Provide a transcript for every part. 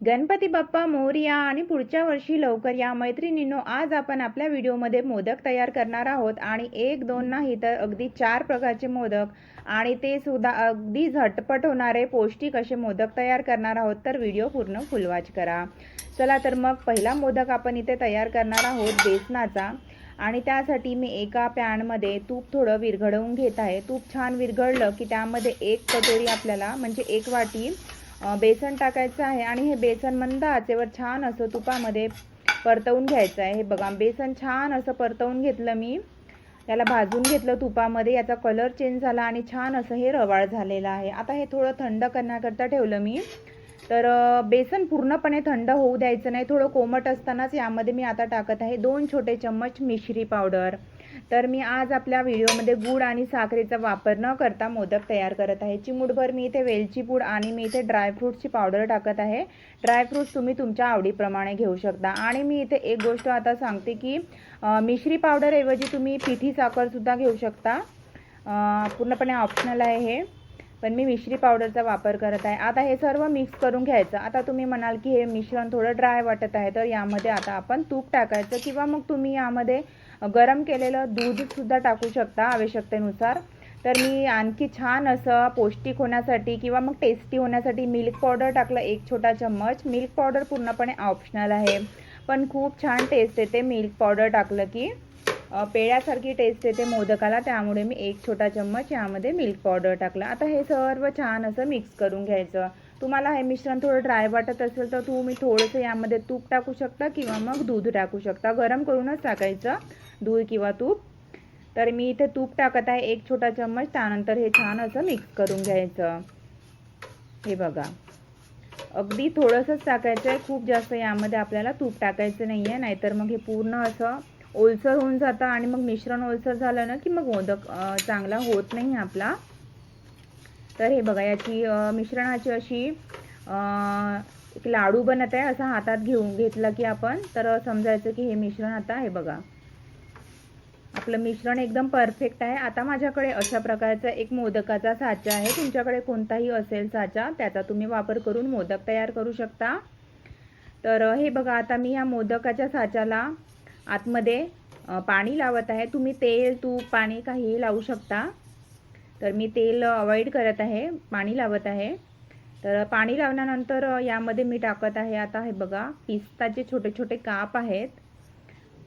गणपती बाप्पा मोरया आणि पुढच्या वर्षी लवकर या मैत्रिणींनो आज आपण आपल्या व्हिडिओमध्ये मोदक तयार करणार आहोत आणि एक दोन नाही तर अगदी चार प्रकारचे मोदक आणि ते सुद्धा अगदी झटपट होणारे पौष्टिक असे मोदक तयार करणार आहोत. तर व्हिडिओ पूर्ण फुलवाच करा. चला तर मग पहिला मोदक आपण इथे तयार करणार आहोत बेसनाचा. आणि त्यासाठी मी एका पॅनमध्ये तूप थोडं विरघळवून घेत आहे. तूप छान विरघळलं की त्यामध्ये एक कटोरी आपल्याला म्हणजे एक वाटी बेसन टाकायचं आहे आणि हे बेसन मंद आचेवर छान असं तुपामध्ये परतवून घ्यायचं आहे. हे बघा बेसन छान असं परतवून घेतलं मी. त्याला भाजून घेतलं तुपामध्ये. याचा कलर चेंज झाला आणि छान असं हे रवाळ झालेलं आहे. आता हे थोडं थंड करण्याकरता ठेवलं मी. तर बेसन पूर्णपणे थंड होऊ द्यायचं नाही. थोडं कोमट असतानाच यामध्ये मी आता टाकत आहे दोन छोटे चम्मच मिश्री पावडर. तर मी आज आपल्या व्हिडिओमध्ये गूळ आणि साखरेचा वापर न करता मोदक तयार करत आहे. चिमूटभर मी इथे वेलची पूड आणि मी इथे ड्रायफ्रूटची पावडर टाकत आहे. ड्रायफ्रूट्स तुम्ही तुमच्या आवडीप्रमाणे घेऊ शकता. आणि मी इथे एक गोष्ट आता सांगते की मिश्री पावडरऐवजी तुम्ही पिठी साखरसुद्धा घेऊ शकता. पूर्णपणे ऑप्शनल आहे हे. पण मी मिश्री पावडरचा वापर करत आहे. आता हे सर्व मिक्स करून घ्यायचं. आता तुम्ही म्हणाल की हे मिश्रण थोडं ड्राय वाटत आहे तर यामध्ये आता आपण तूप टाकायचं किंवा मग तुम्ही यामध्ये गरम केलेलं दूधसुद्धा टाकू शकता आवश्यकतेनुसार. तर मी आणखी छान असं पौष्टिक होण्यासाठी किंवा मग टेस्टी होण्यासाठी मिल्क पावडर टाकलं एक छोटा चम्मच. मिल्क पावडर पूर्णपणे ऑप्शनल आहे. पण खूप छान टेस्ट येते मिल्क पावडर टाकलं की. अ, पेढ्यासारखी टेस्ट येते मोदकाला त्यामुळे मी एक छोटा चम्मच यामध्ये मिल्क पावडर टाकलं. आता हे सर्व छान असं मिक्स करून घ्यायचं. तुम्हाला हे मिश्रण थोडं ड्राय वाटत असेल तर तुम्ही थोडंसं यामध्ये तूप टाकू शकता किंवा मग दूध टाकू शकता. गरम करूनच टाकायचं. दूध किंवा तूप. तर मी इथे तूप टाकत आहे एक छोटा चम्मच. त्यानंतर हे छान असं मिक्स करून घ्यायचं. हे बघा. अगदी थोडंसंच टाकायचं आहे. खूप जास्त यामध्ये आपल्याला तूप टाकायचं नाही आहे नाहीतर मग हे पूर्ण असं ओलसर होऊन जातं आणि मग मिश्रण ओलसर झालं ना की मग मोदक चांगला होत नाही आपला. तर हे बघा याची मिश्रणाची अशी एक लाडू बनत आहे. असा हातात घेऊन घेतला की आपण. तर समजायचं की हे मिश्रण आता हे बघा. आपलं मिश्रण एकदम परफेक्ट आहे. आता माझ्याकडे अशा प्रकारचा एक मोदकाचा साचा आहे. तुमच्याकडे कोणताही असेल साचा त्याचा तुम्ही वापर करून मोदक तयार करू शकता. तर हे बघा आता मी या मोदकाच्या साच्याला आतमध्ये पाणी लावत आहे. तुम्ही तेल तूप पाणी काहीही लावू शकता. तर मी तेल अवॉइड करत आहे. पाणी लावत आहे. तर पाणी लावल्यानंतर यामध्ये मी टाकत आहे. आता हे बघा पिस्ताचे छोटे छोटे काप आहेत.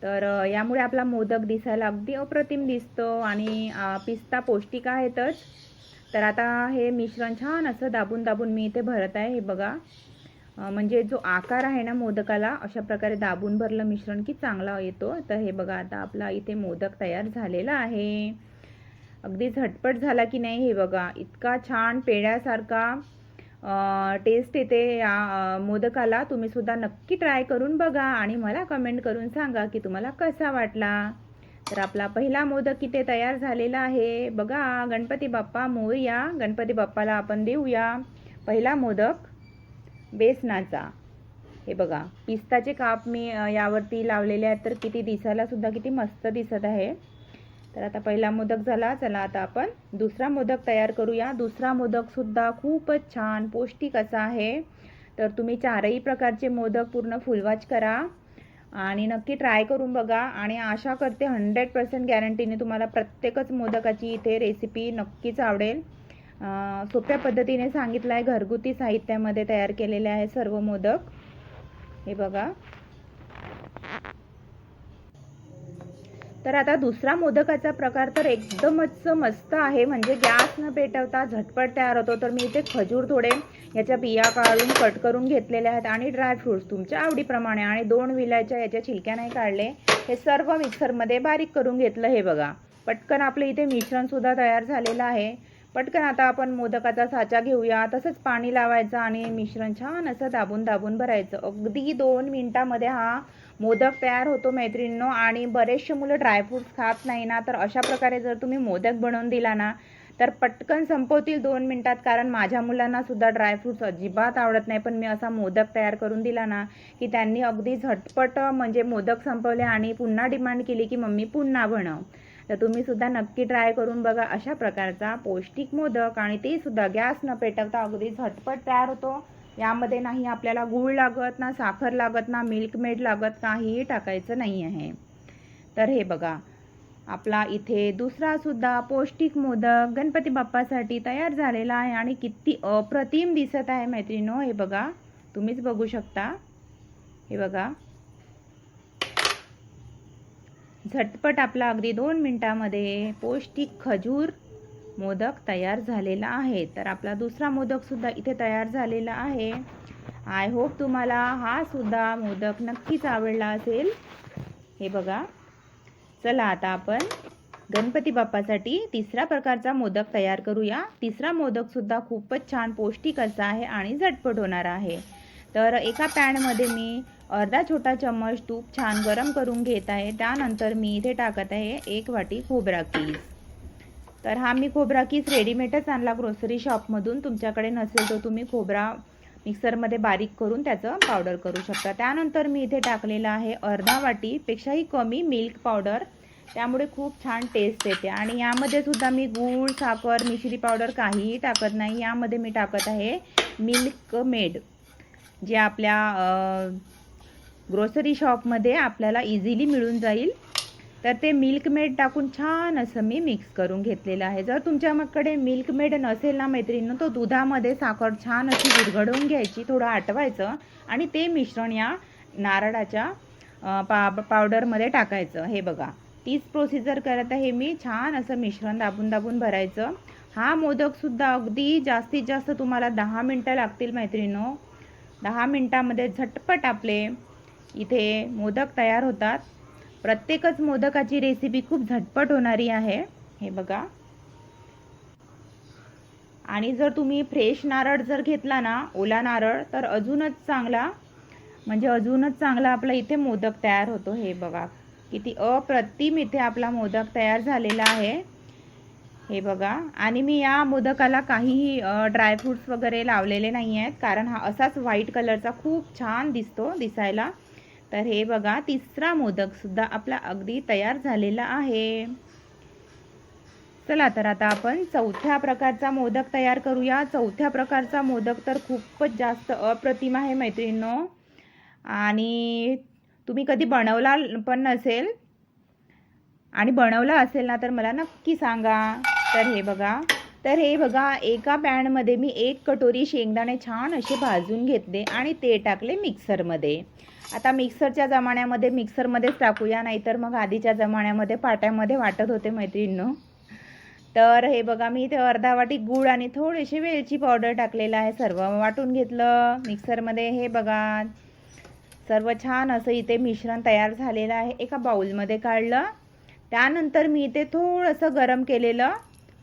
तर यामुळे आपला मोदक दिसायला अगदी अप्रतिम दिसतो आणि पिस्ता पौष्टिक आहेतच. तर आता हे मिश्रण छान असं दाबून दाबून मी इथे भरत आहे. हे बघा. म्हणजे जो आकार आहे ना मोदकाला अशा प्रकारे दाबून भरलं मिश्रण की चांगला येतो. तर हे बघा आता आपला इथे मोदक तयार झालेला आहे. अगदी झटपट झाला की नाही हे बघा. इतका छान पेढ्यासारखा टेस्ट येते या मोदकाला तुम्ही सुद्धा नक्की ट्राय करून बघा आणि मला कमेंट करून सांगा की तुम्हाला कसा वाटला. तर आपला पहिला मोदक इथे तयार झालेला आहे. बघा गणपती बाप्पा मोरया. गणपती बाप्पाला आपण देऊया पहिला मोदक बेसनाचा. हे बघा पिस्ताचे काप मी यावरती लावलेले आहेत. तर किती दिसायला सुद्धा किती मस्त दिसत आहे. तर आता पहिला मोदक झाला चला आता आपण दुसरा मोदक तयार करूया. दुसरा मोदकसुद्धा खूपच छान पौष्टिक असा आहे. तर तुम्ही चारही प्रकारचे मोदक पूर्ण फुलवाच करा आणि नक्की ट्राय करून बघा. आणि आशा करते हंड्रेड पर्सेंट गॅरंटीने तुम्हाला प्रत्येकच मोदकाची इथे रेसिपी नक्कीच आवडेल. सोप्या पद्धतीने सांगितलं आहे घरगुती साहित्यामध्ये तयार केलेले आहे सर्व मोदक. हे बघा. तर आता दुसरा मोदकाचा प्रकार तर एकदमच मस्त आहे म्हणजे गॅस न पेटवता झटपट तयार होतो. तर मी इथे खजूर थोडे याच्या बिया काढून कट करून घेतलेले आहेत आणि ड्रायफ्रूट्स तुमच्या आवडीप्रमाणे आणि दोन विलायच्या याच्या छिलक्या नाही काढले हे सर्व मिक्सरमध्ये बारीक करून घेतलं हे बघा. पटकन आपलं इथे मिश्रणसुद्धा तयार झालेलं आहे. पटकन आता आपण मोदकाचा साचा घेऊया. तसंच पाणी लावायचं आणि मिश्रण छान असं दाबून दाबून भरायचं. अगदी दोन मिनटामध्ये हा मोदक तयार होतो मैत्रिणींनो आणि बरेचसे मुलं ड्रायफ्रूट्स खात नाही ना तर अशा प्रकारे जर तुम्ही मोदक बनवून दिला ना तर पटकन संपवतील दोन मिनटात कारण माझ्या मुलांना सुद्धा ड्रायफ्रूट्स अजिबात आवडत नाही. पण मी असा मोदक तयार करून दिला ना की त्यांनी अगदी झटपट म्हणजे मोदक संपवले आणि पुन्हा डिमांड केली की मम्मी पुन्हा बनव. तर तुम्ही सुद्धा नक्की ट्राय करून बघा अशा प्रकारचा पौष्टिक मोदक आणि ते सुद्धा गॅस न पेटवता अगदी झटपट तयार होतो. यामध्ये नाही आपल्याला गूळ लागत ना साखर लागत ना मिल्कमेड लागत काहीही टाकायचं नाही आहे. तर हे बघा आपला इथे दुसरा सुद्धा पौष्टिक मोदक गणपती बाप्पासाठी तयार झालेला आहे आणि किती अप्रतिम दिसत आहे मैत्रिणो हे बघा तुम्हीच बघू शकता. हे बघा. झटपट आपला अगदी दोन मिनटामध्ये पौष्टिक खजूर मोदक तयार झालेला आहे. तर आपला दुसरा मोदकसुद्धा इथे तयार झालेला आहे. आय होप तुम्हाला हा सुद्धा मोदक नक्कीच आवडला असेल. हे बघा. चला आता आपण गणपती बाप्पासाठी तिसरा प्रकारचा मोदक तयार करूया. तिसरा मोदकसुद्धा खूपच छान पौष्टिक असा आहे आणि झटपट होणार आहे. तर एका पॅनमध्ये मी अर्धा छोटा चम्मच तूप छान गरम करून घेत आहे. त्यानंतर मी इथे टाकत आहे एक वाटी खोबरा कीस. तर हा मी खोबरा कीस रेडीमेडच आणला ग्रोसरी शॉपमधून तुमच्याकडे नसेल तर तुम्ही खोबरा मिक्सरमध्ये बारीक करून त्याचं पावडर करू शकता. त्यानंतर मी इथे टाकलेलं आहे अर्धा वाटीपेक्षाही कमी मिल्क पावडर त्यामुळे खूप छान टेस्ट येते. आणि यामध्ये सुद्धा मी गूळ साखर मिश्री पावडर काहीही टाकत नाही. यामध्ये मी टाकत आहे मिल्क मेड जे आपल्या ग्रोसरी शॉपमध्ये आपल्याला इझिली मिळून जाईल. तर ते मिल्क मेड टाकून छान असं मी मिक्स करून घेतलेलं आहे. जर तुमच्याकडे मिल्क मेड नसेल ना मैत्रिणीनं तो दुधामध्ये साखर छान अशी विरघडवून घ्यायची थोडं आटवायचं आणि ते मिश्रण या नारळाच्या पा पावडरमध्ये टाकायचं. हे बघा तीच प्रोसिजर करत आहे मी. छान असं मिश्रण दाबून दाबून भरायचं. हा मोदकसुद्धा अगदी जास्तीत जास्त तुम्हाला दहा मिनटं लागतील मैत्रिणीनो दहा मिनटामध्ये झटपट आपले इथे मोदक तयार होतात. प्रत्येकच मोदकाची रेसिपी खूप झटपट होणारी आहे. हे बघा. आणि जर तुम्ही फ्रेश नारळ जर घेतला ना ओला नारळ तर अजूनच चांगला म्हणजे अजूनच चांगला आपला इथे मोदक तयार होतो. हे बघा. किती अप्रतिम इथे आपला मोदक तयार झालेला आहे. हे बघा. आणि मी या मोदकाला काहीही ड्रायफ्रूट्स वगैरे लावलेले नाही आहेत कारण हा असाच व्हाईट कलरचा खूप छान दिसतो दिसायला. तर हे बघा तिसरा मोदकसुद्धा आपला अगदी तयार झालेला आहे. चला तर आता आपण चौथ्या प्रकारचा मोदक तयार करूया. चौथ्या प्रकारचा मोदक तर खूपच जास्त अप्रतिम आहे मैत्रिणींनो. आणि तुम्ही कधी बनवला पण नसेल आणि बनवला असेल ना तर मला नक्की सांगा. तर हे बघा तर हे बघा एका पॅनमध्ये मी एक कटोरी शेंगदाणे छान असे भाजून घेतले आणि ते टाकले मिक्सरमध्ये. आता मिक्सरच्या जमान्यामध्ये मिक्सरमध्येच टाकूया नाहीतर मग आधीच्या जमान्यामध्ये पाट्यामध्ये वाटत होते मैत्रिणींनो. तर हे बघा मी इथे अर्धा वाटी गूळ आणि थोडीशी वेलची पावडर टाकलेलं आहे सर्व वाटून घेतलं मिक्सरमध्ये. हे बघा सर्व छान असं इथे मिश्रण तयार झालेलं आहे. एका बाऊलमध्ये काढलं. त्यानंतर मी इथे थोडंसं गरम केलेलं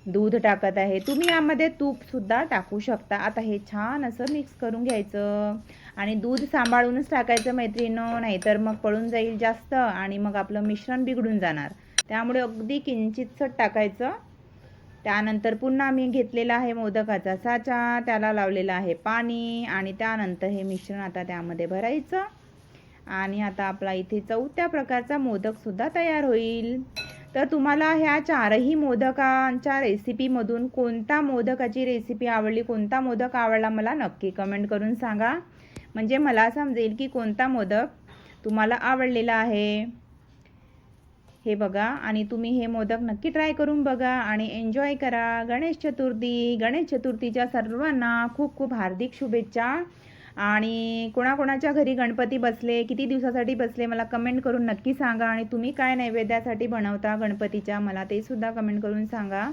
दूध टाकत आहे. तुम्ही यामध्ये तूपसुद्धा टाकू शकता. आता हे छान असं मिक्स करून घ्यायचं. आणि दूध सांभाळूनच टाकायचं मैत्रिणं नाहीतर मग पळून जाईल जास्त आणि मग आपलं मिश्रण बिघडून जाणार. त्यामुळे अगदी किंचितसं टाकायचं. त्यानंतर पुन्हा मी घेतलेला आहे मोदकाचा साचा. त्याला लावलेला आहे पाणी आणि त्यानंतर हे मिश्रण आता त्यामध्ये भरायचं. आणि आता आपला इथे चौथ्या प्रकारचा मोदकसुद्धा तयार होईल. तर तुम्हाला ह्या चारही मोदकांच्या रेसिपीमधून कोणता मोदकाची रेसिपी आवडली कोणता मोदक आवडला मला नक्की कमेंट करून सांगा. म्हणजे मला समजेल की कोणता मोदक तुम्हाला आवडलेला आहे. हे बघा आणि तुम्ही हे मोदक नक्की ट्राय करून बघा आणि एन्जॉय करा. गणेश चतुर्थी गणेश चतुर्थीच्या सर्वांना खूप खूप हार्दिक शुभेच्छा. आणि कोणाकोणाच्या घरी गणपती बसले किती दिवसासाठी बसले मला कमेंट करून नक्की सांगा. आणि तुम्ही काय नैवेद्यासाठी बनवता गणपतीच्या मला ते सुद्धा कमेंट करून सांगा.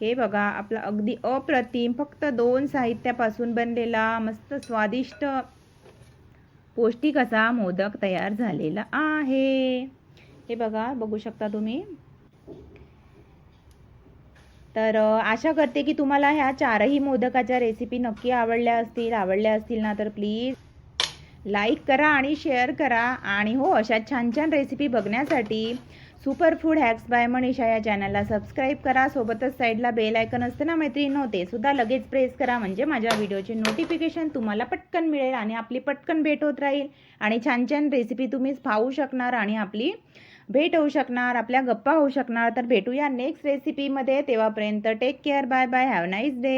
हे बघा आपला अगदी अप्रतिम फक्त दोन साहित्यापासून बनलेला मस्त स्वादिष्ट पौष्टिक असा मोदक तयार झालेला आहे. हे बघा बघू शकता तुम्ही. तर आशा करते की तुम्हाला ह्या चारही मोदकाच्या रेसिपी नक्की आवडल्या असतील आवडल्या असतील ना तर प्लीज लाईक करा आणि शेअर करा. आणि हो अशा छान छान रेसिपी बघण्यासाठी super food hacks by Manisha या चॅनलला सबस्क्राईब करा. सोबतच साईडला बेल आयकन असतं ना मैत्रिणी होते सुद्धा लगेच प्रेस करा. म्हणजे माझ्या व्हिडिओचे नोटिफिकेशन तुम्हाला पटकन मिळेल आणि आपली पटकन भेट होत राहील. आणि छान छान रेसिपी तुम्हीच पाहू शकणार आणि आपली भेट होऊ शकणार आपल्या गप्पा होऊ शकणार. तर भेटूया नेक्स्ट रेसिपीमध्ये तेव्हापर्यंत take care bye bye have nice day